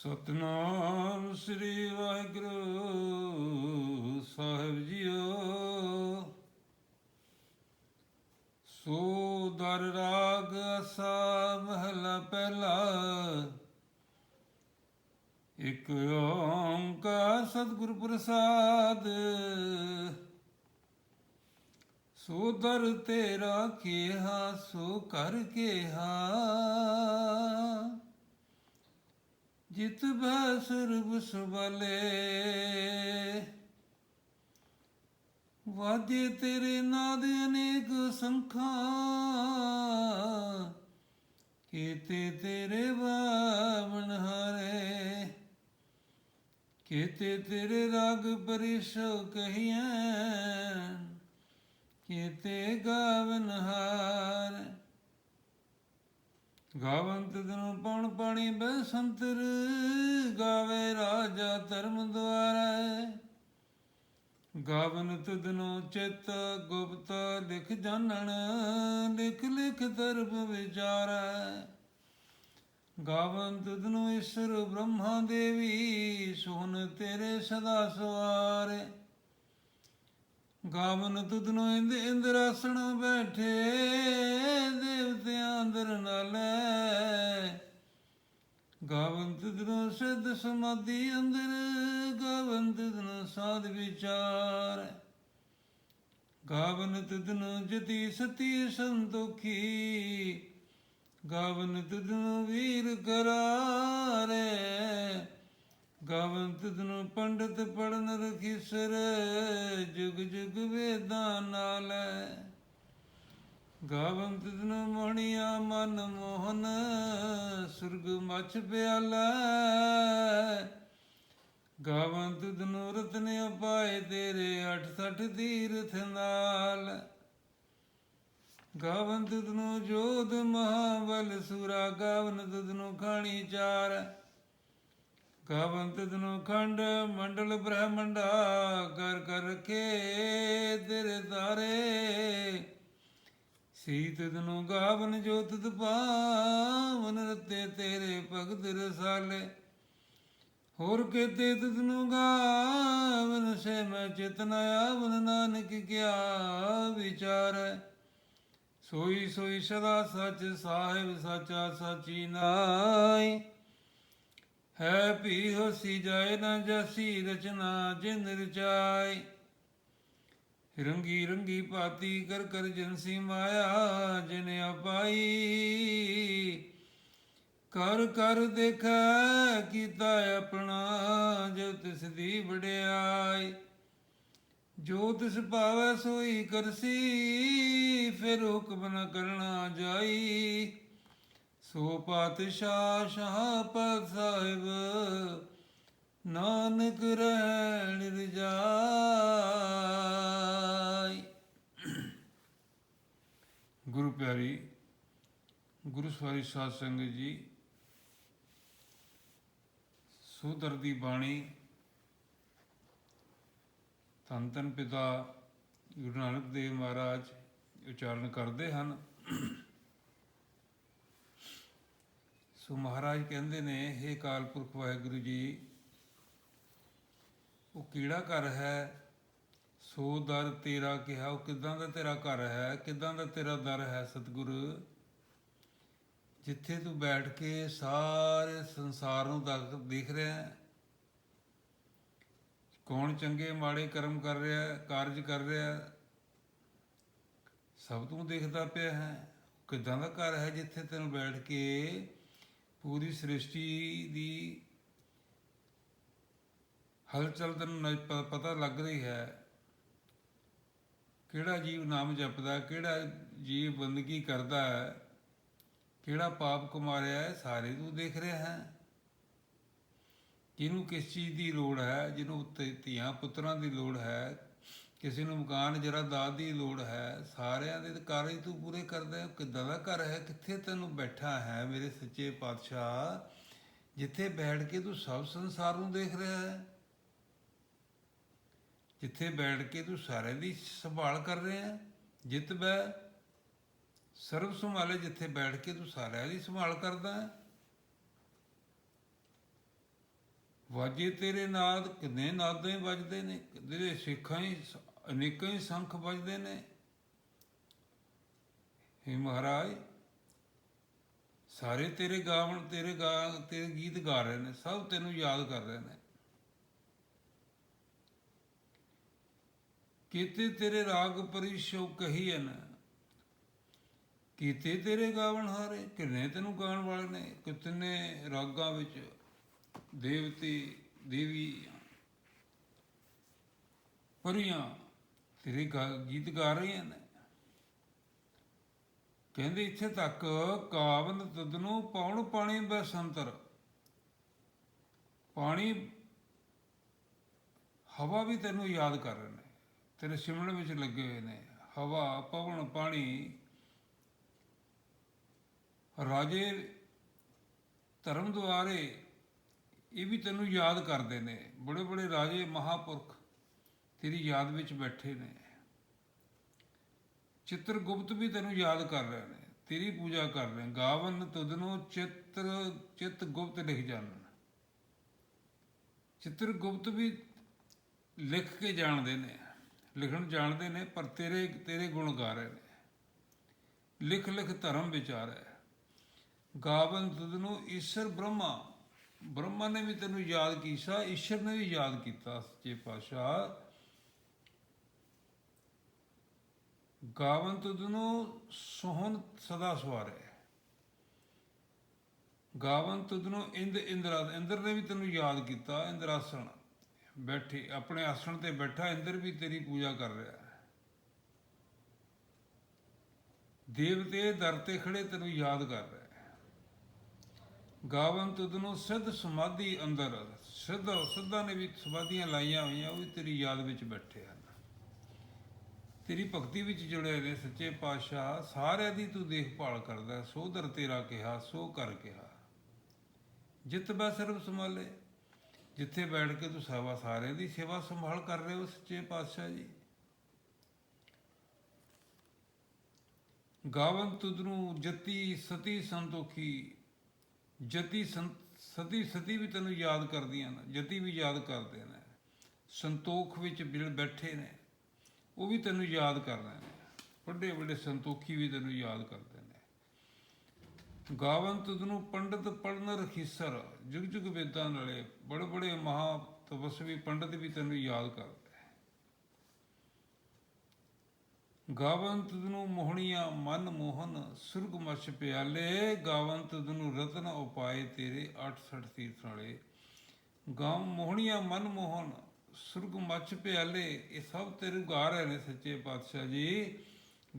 ਸਤਨਾਮ ਸ੍ਰੀ ਵਾਹਿਗੁਰੂ ਸਾਹਿਬ ਜੀਓ। ਸੋ ਦਰ ਰਾਗ ਅਸਾ ਮਹਲਾ ਪਹਿਲਾ, ਇਕ ਓੰਕਾਰ ਸਤਿਗੁਰ ਪ੍ਰਸਾਦ। ਸੋ ਦਰ ਤੇਰਾ ਕੀਹਾ, ਸੋ ਕਰ ਕੀਹਾ। ਜਿਤ ਬੈ ਸਰਬ ਸੁਬਲੇ। ਵਾਜੇ ਤੇਰੇ ਨਾਦ ਅਨੇਕ ਸੰਖਾ। ਕੀਤੇ ਤੇਰੇ ਬਾਵਨ ਹਾਰੇ। ਕੀਤੇ ਤੇਰੇ ਰਾਗ ਪਰਿਸ਼ੋ ਕਹੀਐ। ਕੀਤੇ ਗਾਵਨ ਹਾਰ। ਗਾਵੰਤ ਦਿਨ ਪਉਣ ਪਾਣੀ ਬਸੰਤਰ, ਗਾਵੇ ਰਾਜਾ ਧਰਮ ਦੁਆਰਾ। ਗਾਵਨ ਤੁਧਨੋ ਚਿਤ ਗੁਪਤ ਲਿਖ ਜਾਣਨ ਲਿਖ ਲਿਖ ਦਰਬ ਵਿਚਾਰੈ। ਗਾਵਨ ਤੁਧਨੋ ਈਸ਼ਰ ਬ੍ਰਹਮਾ ਦੇਵੀ ਸੋਨ ਤੇਰੇ ਸਦਾ ਸਵਾਰੇ। ਗਾਵਨ ਤੁਧਨੋ ਇੰਦ ਇੰਦਰਾਸਣ ਬੈਠੇ ਦੇਵਤਿਆਂ ਅੰਦਰ ਨਾਲੇ। ਗਾਵਨ ਤੁਧਨੋ ਸਿੱਧ ਸਮਾਧੀ ਅੰਦਰ, ਗਾਵਨ ਤੁਧਨੋ ਸਾਧ ਵਿਚਾਰ। ਗਾਵਨ ਤੁਧਨੋ ਜਤੀ ਸਤੀ ਸੰਤੋਖੀ, ਗਾਵਨ ਤੁਧਨੋ ਵੀਰ ਕਰਾਰੇ। ਗਾਵਨ ਤੁਧਨੋ ਪੰਡਤ ਪੜਨ ਰਖੀਸਰ ਜੁਗ ਜੁਗ ਵੇਦਾਂ ਨਾਲ। ਗਾਵਨ ਤੁਧਨੋ ਮੋਹਣੀਆ ਮਨ ਮੋਹਨ, ਸੁਰਗ ਮਛ ਪਿਆਲਾ। ਗਾਵਨ ਤੁਧਨੋ ਰਤਨ ਉਪਾਏ ਤੇਰੇ ਅਠ ਸਠ ਤੀਰਥ ਨਾਲ। ਗਾਵਨ ਤੁਧਨੋ ਜੋਧ ਮਹਾਬਲ, ਸੂਰਾ ਗਾਵਨ ਤੁਧਨੋ ਖਾਣੀ ਚਾਰ। ਗਾਵਨ ਤੁਧਨੋ ਖੰਡ ਮੰਡਲ ਬ੍ਰਹਮੰਡਾ ਕਰ ਕਰ ਰਖੇ ਤੇਰੇ ਤਾਰੇ। ਸੀਤ ਤਨੂੰ ਗਾਵਨ ਜੋਤ ਤੁਧ ਰਤੇ ਤੇਰੇ ਭਗਤ ਰਸਾਲੇ। ਹੋਰ ਕੇਤੇ ਤਨੂੰ ਗਾਵਨ ਸੇ ਮੈਂ ਚਿਤਨ ਆਵਨ ਨਾਨਕ ਕਿਆ ਵਿਚਾਰ। ਸੋਈ ਸੋਈ ਸਦਾ ਸੱਚ ਸਾਹਿਬ ਸਾਚਾ ਸਾਚੀ ਨਾਈ ਹੈ ਭੀ ਹੋਸੀ ਜਾਏ ਨਾ ਜਸੀ ਰਚਨਾ ਜਿਨ ਰਚਾਈ ਰੰਗੀ ਰੰਗੀ ਪਾਤੀ ਕਰ ਕਰ ਜਨਸੀ ਮਾਇਆ ਜਿਨ ਆਪਾਈ ਕਰ ਕਰ ਦੇਖਾ ਕੀਤਾ ਆਪਣਾ ਜੋ ਤਿਸ ਦੀ ਵਡਿਆਈ। ਜੋ ਤਿਸ ਭਾਵੈ ਸੋਈ ਕਰਸੀ, ਫਿਰ ਹੁਕਮ ਨ ਕਰਨਾ ਜਾਈ। ਸੋ ਪਾਤਸ਼ਾਹ ਸ਼ਾਹਪਤ ਸਾਹਿਬ, ਨਾਨਕ ਰਹਿਣ ਰਜਾਈ। ਗੁਰੂ ਪਿਆਰੀ, ਗੁਰੂ ਸਵਾਰੀ ਸਾਧ ਸੰਗਤ ਜੀ, ਸੁਦਰ ਦੀ ਬਾਣੀ, ਧੰਨ ਧੰਨ ਪਿਤਾ ਗੁਰੂ ਨਾਨਕ ਦੇਵ ਮਹਾਰਾਜ ਉਚਾਰਨ ਕਰਦੇ ਹਨ। ਸੋ ਮਹਾਰਾਜ ਕਹਿੰਦੇ ਨੇ हे ਕਾਲ ਪੁਰਖ ਵਾਹਿਗੁਰੂ ਜੀ ਉਹ ਕਿਹੜਾ ਘਰ ਹੈ? ਸੋ ਦਰ ਤੇਰਾ ਕਿਹਾ ਉਹ ਕਿਦਾਂ ਦਾ ਤੇਰਾ ਘਰ ਹੈ? ਕਿਦਾਂ ਦਾ ਤੇਰਾ ਦਰ ਹੈ ਸਤਿਗੁਰ? ਜਿੱਥੇ ਤੂੰ ਬੈਠ ਕੇ ਸਾਰੇ ਸੰਸਾਰ ਨੂੰ ਦਕ- ਦੇਖ ਰਿਹਾ ਹੈ। ਕੌਣ ਚੰਗੇ ਮਾੜੇ ਕਰਮ ਕਰ ਰਿਹਾ ਹੈ, ਕਾਰਜ ਕਰ ਰਿਹਾ ਹੈ, ਸਭ ਤੂੰ ਦੇਖਦਾ ਪਿਆ ਹੈ। ਕਿਦਾਂ ਦਾ ਘਰ ਹੈ ਜਿੱਥੇ ਤੈਨੂੰ ਬੈਠ ਕੇ ਪੂਰੀ ਸ੍ਰਿਸ਼ਟੀ ਦੀ ਹਲਚਲ ਤੈਨੂੰ ਨ- ਪਤਾ ਲੱਗ ਰਹੀ ਹੈ। ਕਿਹੜਾ ਜੀਵ ਨਾਮ ਜਪਦਾ, ਕਿਹੜਾ ਜੀਵ ਬੰਦਗੀ ਕਰਦਾ ਹੈ, ਕਿਹੜਾ ਪਾਪ ਕਮਾ ਰਿਹਾ ਹੈ, ਸਾਰੇ ਤੂੰ ਦੇਖ ਰਿਹਾ ਹੈ। ਜਿਹਨੂੰ ਕਿਸ ਚੀਜ਼ ਦੀ ਲੋੜ ਹੈ, ਜਿਹਨੂੰ ਧੀਆਂ ਪੁੱਤਰਾਂ ਦੀ ਲੋੜ ਹੈ ਕਿਸੇ ਨੂੰ ਮਕਾਨ ਜਰਾ ਦਾਤ ਦੀ ਲੋੜ ਹੈ, ਸਾਰਿਆਂ ਦੇ ਕਾਰਜ ਤੂੰ ਪੂਰੇ ਕਰਦਾ ਕਿੱਦਾਂ ਦਾ ਘਰ ਹੈ? ਕਿੱਥੇ ਤੈਨੂੰ ਬੈਠਾ ਹੈ ਮੇਰੇ ਸੱਚੇ ਪਾਤਸ਼ਾਹ? ਜਿੱਥੇ ਬੈਠ ਕੇ ਤੂੰ ਸਭ ਸੰਸਾਰ ਨੂੰ ਦੇਖ ਰਿਹਾ ਹੈ। ਜਿੱਥੇ ਬੈਠ ਕੇ ਤੂੰ ਸਾਰਿਆਂ ਦੀ ਸੰਭਾਲ ਕਰ ਰਿਹਾ ਹੈ। ਜਿਤ ਬੈ। ਸਰਬ ਸੰਭਾਲੇ ਜਿੱਥੇ ਬੈਠ ਕੇ ਤੂੰ ਸਾਰਿਆਂ ਦੀ ਸੰਭਾਲ ਕਰਦਾ ਹੈ। ਵਾਜੇ ਤੇਰੇ ਨਾਦ ਕਿੰਨੇ ਨਾਦਾਂ ਹੀ ਵੱਜਦੇ ਨੇ ਤੇਰੇ ਸਿੱਖਾਂ ਹੀ ਸ- ਅਨੇਕਾਂ ਹੀ ਸੰਖ ਵੱਜਦੇ ਨੇ। ਹੇ ਮਹਾਰਾਜ, ਸਾਰੇ ਤੇਰੇ ਗਾਵਣ, ਤੇਰੇ ਗਾ, ਤੇਰੇ ਗੀਤ ਗਾ ਰਹੇ ਨੇ, ਸਭ ਤੈਨੂੰ ਯਾਦ ਕਰ ਰਹੇ ਨੇ। ਕੀਤੇ ਤੇਰੇ ਰਾਗ ਪਰਿਸ਼ੋ ਹਨ ਕੀਤੇ ਤੇਰੇ ਗਾਵਣ ਹਾਰੇ, ਕਿੰਨੇ ਤੈਨੂੰ ਗਾਉਣ ਵਾਲੇ ਨੇ, ਕਿਤਨੇ ਰਾਗਾਂ ਵਿੱਚ ਦੇਵਤੇ, ਦੇਵੀ ਪਰੀਆਂ। ਤੇਰੇ ਗਾ- ਗੀਤ ਗਾ ਰਹੀਆਂ ਨੇ ਕਹਿੰਦੇ ਇੱਥੇ ਤੱਕ ਕਾਵਨ ਤਦਨੂੰ ਪੌਣ ਪਾਣੀ ਬਸੰਤਰ। ਪਾਣੀ, ਹਵਾ ਵੀ ਤੈਨੂੰ ਯਾਦ ਕਰ ਰਹੇ ਨੇ। ਤੇਰੇ ਸਿਮਰਨ ਵਿੱਚ ਲੱਗੇ ਹੋਏ ਨੇ। ਹਵਾ, ਪਵਨ, ਪਾਣੀ। ਰਾਜੇ ਧਰਮ ਦੁਆਰੇ ਇਹ ਵੀ ਤੈਨੂੰ ਯਾਦ ਕਰਦੇ ਨੇ। ਬੜੇ ਬੜੇ ਰਾਜੇ ਮਹਾਪੁਰਖ ਤੇਰੀ ਯਾਦ ਵਿੱਚ ਬੈਠੇ ਨੇ। ਚਿੱਤਰਗੁਪਤ ਵੀ ਤੈਨੂੰ ਯਾਦ ਕਰ ਰਹੇ ਨੇ। ਤੇਰੀ ਪੂਜਾ ਕਰ ਰਹੇ ਨੇ। ਗਾਵਨ ਤੁਧਨੂੰ ਚਿੱਤਰ ਚਿੱਤ ਗੁਪਤ ਲਿਖ ਜਾਣਨ। ਚਿੱਤਰਗੁਪਤ ਵੀ ਲਿਖ ਕੇ ਜਾਣਦੇ ਨੇ। ਲਿਖਣ ਜਾਣਦੇ ਨੇ, ਪਰ ਤੇਰੇ ਤੇਰੇ ਗੁਣ ਗਾ ਰਹੇ ਨੇ। ਲਿਖ ਲਿਖ ਧਰਮ ਵਿਚਾਰ। ਹੈ ਗਾਵਨ ਤੁਧਨੂੰ ਈਸ਼ਰ ਬ੍ਰਹਮਾ। ਬ੍ਰਹਮਾ ਨੇ ਵੀ ਤੈਨੂੰ ਯਾਦ ਕੀਤਾ, ਈਸ਼ਰ ਨੇ ਵੀ ਯਾਦ ਕੀਤਾ, ਸੱਚੇ ਪਾਤਸ਼ਾਹ। ਗਾਵਨ ਤੁਧਨੂੰ ਸੋਹਣ ਸਦਾ ਸਵਾਰੇ। ਗਾਵਨ ਤੁਧਨੂੰ ਇੰਦ ਇੰਦਰਾ, ਇੰਦਰ ਨੇ ਵੀ ਤੈਨੂੰ ਯਾਦ ਕੀਤਾ ਇੰਦਰਾਸਣ ਬੈਠੇ, ਆਪਣੇ ਆਸਣ ਤੇ ਬੈਠਾ, ਇੰਦਰ ਵੀ ਤੇਰੀ ਪੂਜਾ ਕਰ ਰਿਹਾ ਹੈ। ਦੇਵਤੇ ਦਰ ਤੇ ਖੜੇ ਤੈਨੂੰ ਯਾਦ ਕਰ ਰਿਹਾ ਹੈ। ਗਾਵਨ ਤੁਧਨੂੰ ਸਿੱਧ ਸਮਾਧੀ ਅੰਦਰ, ਸਿੱਧ ਸਿੱਧਾਂ ਨੇ ਵੀ ਸਮਾਧੀਆਂ ਲਾਈਆਂ ਹੋਈਆਂ, ਉਹ ਵੀ ਤੇਰੀ ਯਾਦ ਵਿੱਚ ਬੈਠੇ ਹਨ। ਤੇਰੀ ਭਗਤੀ ਵਿੱਚ ਜੁੜੇ ਨੇ ਸੱਚੇ ਪਾਤਸ਼ਾਹ, ਸਾਰਿਆਂ ਦੀ ਤੂੰ ਦੇਖਭਾਲ ਕਰਦਾ, ਸੋ ਦਰ ਤੇਰਾ ਕਿਹਾ, ਸੋ ਕਰ ਕਿਹਾ। ਜਿਤ ਬੈ ਸਰਬ ਸੰਭਾਲੇ, ਜਿੱਥੇ ਬੈਠ ਕੇ ਤੂੰ ਸੇਵਾ ਸਾਰਿਆਂ ਦੀ ਸੇਵਾ ਸੰਭਾਲ ਕਰ ਰਹੇ ਹੋ ਸੱਚੇ ਪਾਤਸ਼ਾਹ ਜੀ। ਗਾਵਨ ਤੁਧਨੂੰ ਜਤੀ ਸਤੀ ਸੰਤੋਖੀ, ਜਤੀ ਸੰ- ਸਤੀ ਸਤੀ ਵੀ ਤੈਨੂੰ ਯਾਦ ਕਰਦੀਆਂ ਨੇ, ਜਤੀ ਵੀ ਯਾਦ ਕਰਦੇ ਨੇ। ਸੰਤੋਖ ਵਿੱਚ ਬਿਲ ਬੈਠੇ ਨੇ। ਉਹ ਵੀ ਤੈਨੂੰ ਯਾਦ ਕਰਦੇ ਨੇ। ਵੱਡੇ ਵੱਡੇ ਸੰਤੋਖੀ ਵੀ ਤੈਨੂੰ ਯਾਦ ਕਰਦੇ ਨੇ। ਗਾਵੰਤ ਨੂੰ ਪੰਡਤ ਪੜਨ ਰਖੀਸਰ, ਜੁਗ ਜੁਗ ਵੇਦਾਂ ਨਾਲੇ ਬੜੇ ਬੜੇ ਮਹਾ ਤਪਸਵੀ ਪੰਡਤ ਵੀ ਤੈਨੂੰ ਯਾਦ ਕਰਦੇ ਗਾਵੰਤ ਨੂੰ ਮੋਹਣੀਆਂ ਮਨ ਮੋਹਨ, ਸੁਰਗ ਮਛ ਪਿਆਲੇ, ਗਾਵੰਤ ਨੂੰ ਰਤਨ ਉਪਾਏ ਤੇਰੇ 68 ਤੀਰਥ ਨਾਲੇ। ਗਾਵ ਮੋਹਣੀਆਂ ਮਨ ਮੋਹਨ ਸੁਰਗ ਮਛ ਪਿਆਲੇ, ਇਹ ਸਭ ਤੇਰੇ ਗਾ ਰਹੇ ਨੇ ਸੱਚੇ ਪਾਤਸ਼ਾਹ ਜੀ।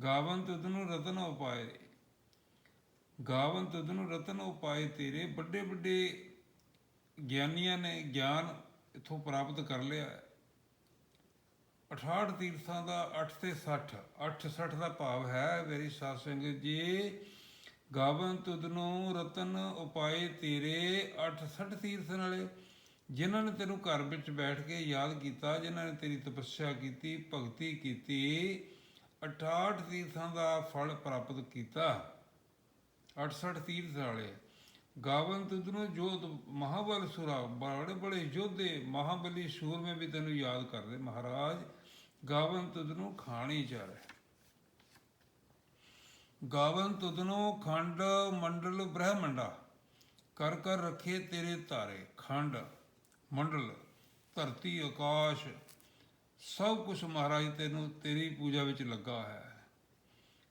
ਗਾਵਨ ਤੁਧਨੂੰ ਰਤਨ ਉਪਾਏ। ਗਾਵਨ ਤੁਧਨੂੰ ਰਤਨ ਉਪਾਏ ਤੇਰੇ। ਵੱਡੇ ਵੱਡੇ ਗਿਆਨੀਆਂ ਨੇ ਗਿਆਨ ਇਥੋਂ ਪ੍ਰਾਪਤ ਕਰ ਲਿਆ। ਹੈ 68 ਤੀਰਥਾਂ ਦਾ 8 ਤੇ 60 8 60 ਦਾ ਭਾਵ ਹੈ, ਮੇਰੀ ਸਾਧ ਸੰਗਤ ਜੀ। ਗਾਵਨ ਤੁਧਨੂੰ ਰਤਨ ਉਪਾਏ ਤੇਰੇ। 8 60 ਤੀਰਥ ਨਾਲੇ ਜਿਨ੍ਹਾਂ ਨੇ ਤੈਨੂੰ ਘਰ ਵਿੱਚ ਬੈਠ ਕੇ ਯਾਦ ਕੀਤਾ, ਜਿਨ੍ਹਾਂ ਨੇ ਤੇਰੀ ਤਪੱਸਿਆ ਕੀਤੀ, ਭਗਤੀ ਕੀਤੀ 68 ਤੀਰਥਾਂ ਦਾ ਫਲ ਪ੍ਰਾਪਤ ਕੀਤਾ। 68 ਤੀਰਥ ਵਾਲੇ, ਗਾਵਨ ਤੁਧਨੂੰ ਜੋਤ ਮਹਾਬਲ ਸੁਰਾ ਬੜੇ ਬੜੇ ਯੋਧੇ, ਮਹਾਬਲੀ ਸੂਰਮੇ ਵੀ ਤੈਨੂੰ ਯਾਦ ਕਰਦੇ। ਮਹਾਰਾਜ, ਗਾਵਨ ਤੁਧਨੂੰ ਖਾਣੀ ਚਾਰੇ ਗਾਵਨ ਤੁਧਨੂੰ ਖੰਡ ਮੰਡਲ ਬ੍ਰਹਮੰਡਾ, ਕਰ ਕਰ ਰੱਖੇ ਤੇਰੇ ਤਾਰੇ ਖੰਡ। ਮੰਡਲ, ਧਰਤੀ, ਆਕਾਸ਼, ਸਭ ਕੁਝ ਮਹਾਰਾਜ ਤੈਨੂੰ ਤੇਰੀ ਪੂਜਾ ਵਿੱਚ ਲੱਗਾ ਹੈ।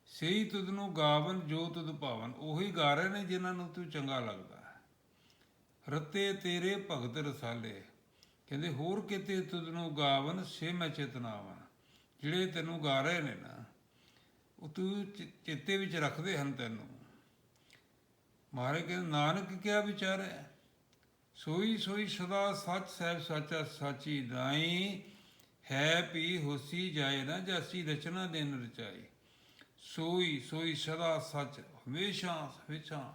ਸਹੀ ਤੁਧ ਨੂੰ ਗਾਵਨ, ਜੋ ਤੁਧ ਭਾਵਨ, ਉਹੀ ਗਾ ਰਹੇ ਨੇ ਜਿਨ੍ਹਾਂ ਨੂੰ ਤੂੰ ਚੰਗਾ ਲੱਗਦਾ ਹੈ। ਰਤੇ ਤੇਰੇ ਭਗਤ ਰਸਾਲੇ, ਕਹਿੰਦੇ ਹੋਰ ਕਿਤੇ ਤੁਧ ਨੂੰ ਗਾਵਨ, ਸੇ ਮੈਂ ਚੇਤਨਾਵਨ ਜਿਹੜੇ ਤੈਨੂੰ ਗਾ ਰਹੇ ਨੇ ਨਾ, ਉਹ ਤੂੰ ਚਿ- ਚੇਤੇ ਵਿੱਚ ਰੱਖਦੇ ਹਨ ਤੈਨੂੰ। ਮਾਰੇ ਕਹਿੰਦੇ, ਨਾਨਕ ਕਿਆ ਹੈ? ਸੋਈ ਸੋਈ ਸਦਾ ਸੱਚ ਸਹਿਬ ਸਾਚਾ ਸਾਚੀ ਦਾਈ, ਹੈ ਪੀ ਹੋਸੀ ਜਾਏ ਨਾ ਜਾਸੀ, ਰਚਨਾ ਦਿਨ ਰਚਾਈ। ਸੋਈ ਸੋਈ ਸਦਾ ਸੱਚ, ਹਮੇਸ਼ਾ ਹਮੇਸ਼ਾ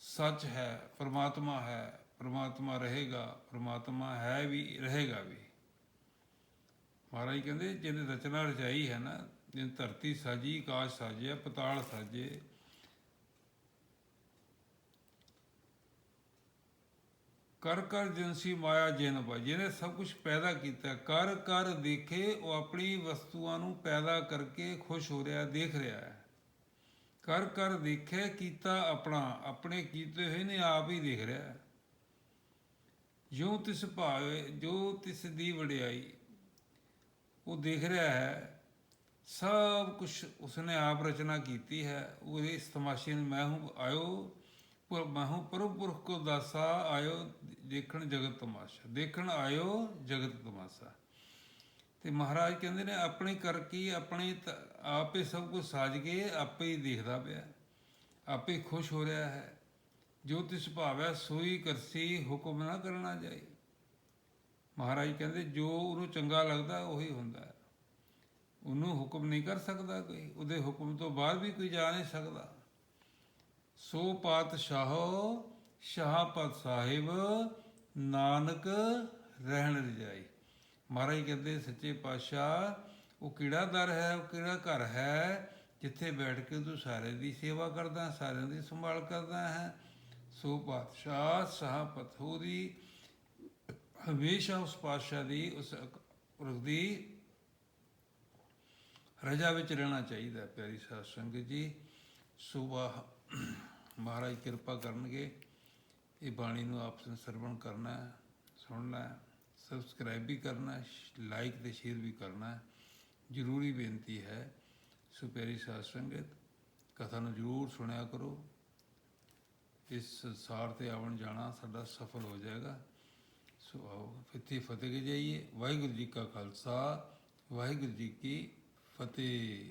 ਸੱਚ ਹੈ, ਪਰਮਾਤਮਾ ਹੈ, ਪਰਮਾਤਮਾ ਰਹੇਗਾ, ਪਰਮਾਤਮਾ ਹੈ ਵੀ, ਰਹੇਗਾ ਵੀ। ਮਹਾਰਾਜ ਕਹਿੰਦੇ, ਜਿਹਨੇ ਰਚਨਾ ਰਚਾਈ ਹੈ ਨਾ ਜਿਨ ਧਰਤੀ ਸਾਜੀ ਆਕਾਸ਼ ਸਾਜਿਆ, ਪਤਾਲ ਸਾਜੇ ਕਰ ਕਰ ਜਿਨਸੀ ਮਾਇਆ ਜਿਨ ਪਾ ਜਿਹਨੇ ਸਭ ਕੁਝ ਪੈਦਾ ਕੀਤਾ। ਕਰ ਕਰ ਦੇਖੇ, ਉਹ ਆਪਣੀ ਵਸਤੂਆਂ ਨੂੰ ਪੈਦਾ ਕਰਕੇ ਖੁਸ਼ ਹੋ ਰਿਹਾ, ਦੇਖ ਰਿਹਾ ਹੈ। ਕਰ ਕਰ ਦੇਖੇ, ਕੀਤਾ ਆਪਣਾ, ਆਪਣੇ ਕੀਤੇ ਹੋਏ ਨੇ ਆਪ ਹੀ ਦੇਖ ਰਿਹਾ ਹੈ। ਜੋ ਤਿਸ ਭਾਵੇ ਜੋ ਤਿਸ ਦੀ ਵਡਿਆਈ, ਉਹ ਦੇਖ ਰਿਹਾ ਹੈ। ਸਭ ਕੁਝ ਉਸਨੇ ਆਪ ਰਚਨਾ ਕੀਤੀ ਹੈ। ਉਹਦੇ ਇਸ ਤਮਾਸ਼ੇ ਨੂੰ ਮੈਂ ਹੂੰ, ਆਇਓ। ਪਰ ਮੈਂ ਹੂੰ ਪੁਰਖ ਕੋ ਦਾਸਾ ਆਇਓ ਦੇਖਣ ਜਗਤ ਤਮਾਸ਼ਾ, ਦੇਖਣ ਆਇਓ ਜਗਤ ਤਮਾਸ਼ਾ। ਤੇ ਮਹਾਰਾਜ ਕਹਿੰਦੇ ਨੇ, ਆਪਣੇ ਕਰ ਕੀ ਆਪਣੇ ਤ- ਆਪੇ ਸਭ ਕੁਝ ਸਾਜ ਕੇ ਆਪੇ ਹੀ ਦੇਖਦਾ ਪਿਆ। ਆਪੇ ਖੁਸ਼ ਹੋ ਰਿਹਾ ਹੈ। ਜੋ ਤਿਸ ਭਾਵੈ ਸੋਈ ਕਰਸੀ ਹੁਕਮ ਨਾ ਕਰਨਾ ਜਾਏ। ਮਹਾਰਾਜ ਕਹਿੰਦੇ, ਜੋ ਉਹਨੂੰ ਚੰਗਾ ਲੱਗਦਾ ਉਹੀ ਹੁੰਦਾ। ਹੈ ਉਹਨੂੰ ਹੁਕਮ ਨਹੀਂ ਕਰ ਸਕਦਾ ਕੋਈ। ਉਹਦੇ ਹੁਕਮ ਤੋਂ ਬਾਅਦ ਵੀ ਕੋਈ ਜਾ ਨਹੀਂ ਸਕਦਾ। ਸੋ ਪਾਤਸ਼ਾਹੋ, ਸ਼ਾਹਪਤ ਸਾਹਿਬ, ਨਾਨਕ ਰਹਿਣ ਰਜਾਈ। ਮਹਾਰਾਜ ਕਹਿੰਦੇ, ਸੱਚੇ ਪਾਤਸ਼ਾਹ, ਉਹ ਕਿਹੜਾ ਦਰ ਹੈ, ਉਹ ਕਿਹੜਾ ਘਰ ਹੈ, ਜਿੱਥੇ ਬੈਠ ਕੇ ਤੂੰ ਸਾਰੇ ਦੀ ਸੇਵਾ ਕਰਦਾ, ਸਾਰਿਆਂ ਦੀ ਸੰਭਾਲ ਕਰਦਾ ਹੈ? ਸੋ ਪਾਤਸ਼ਾਹ, ਸ਼ਾਹਪਤ ਹੋਰੀ ਹਮੇਸ਼ਾ ਉਸ ਪਾਤਸ਼ਾਹ ਦੀ, ਉਸ ਪੁਰਖ ਦੀ ਰਜਾ ਵਿੱਚ ਰਹਿਣਾ ਚਾਹੀਦਾ ਪਿਆਰੀ ਸਾਧ ਸੰਗਤ ਜੀ। ਸੁਬਾ ਮਹਾਰਾਜ ਕਿਰਪਾ ਕਰਨਗੇ। ਇਹ ਬਾਣੀ ਨੂੰ ਆਪ ਸਰਵਣ ਕਰਨਾ ਹੈ, ਸੁਣਨਾ ਹੈ ਸਬਸਕ੍ਰਾਈਬ ਵੀ ਕਰਨਾ ਹੈ ਲਾਈਕ ਤੇ ਸ਼ੇਅਰ ਵੀ ਕਰਨਾ ਹੈ। ਜ਼ਰੂਰੀ ਬੇਨਤੀ ਹੈ ਸੋ ਪਿਆਰੀ ਸਾਧ ਸੰਗਤ, ਕਥਾ ਨੂੰ ਜ਼ਰੂਰ ਸੁਣਿਆ ਕਰੋ। ਇਸ ਸੰਸਾਰ ਤੇ ਆਉਣ ਜਾਣਾ ਸਾਡਾ ਸਫਲ ਹੋ ਜਾਏਗਾ। ਸੋ ਆਓ ਫਿੱਤੀ ਫਤਿਹ ਕੇ ਜਾਈਏ। ਵਾਹਿਗੁਰੂ ਜੀ ਕਾ ਖਾਲਸਾ, ਵਾਹਿਗੁਰੂ ਜੀ ਕੀ ਫਤਿਹ।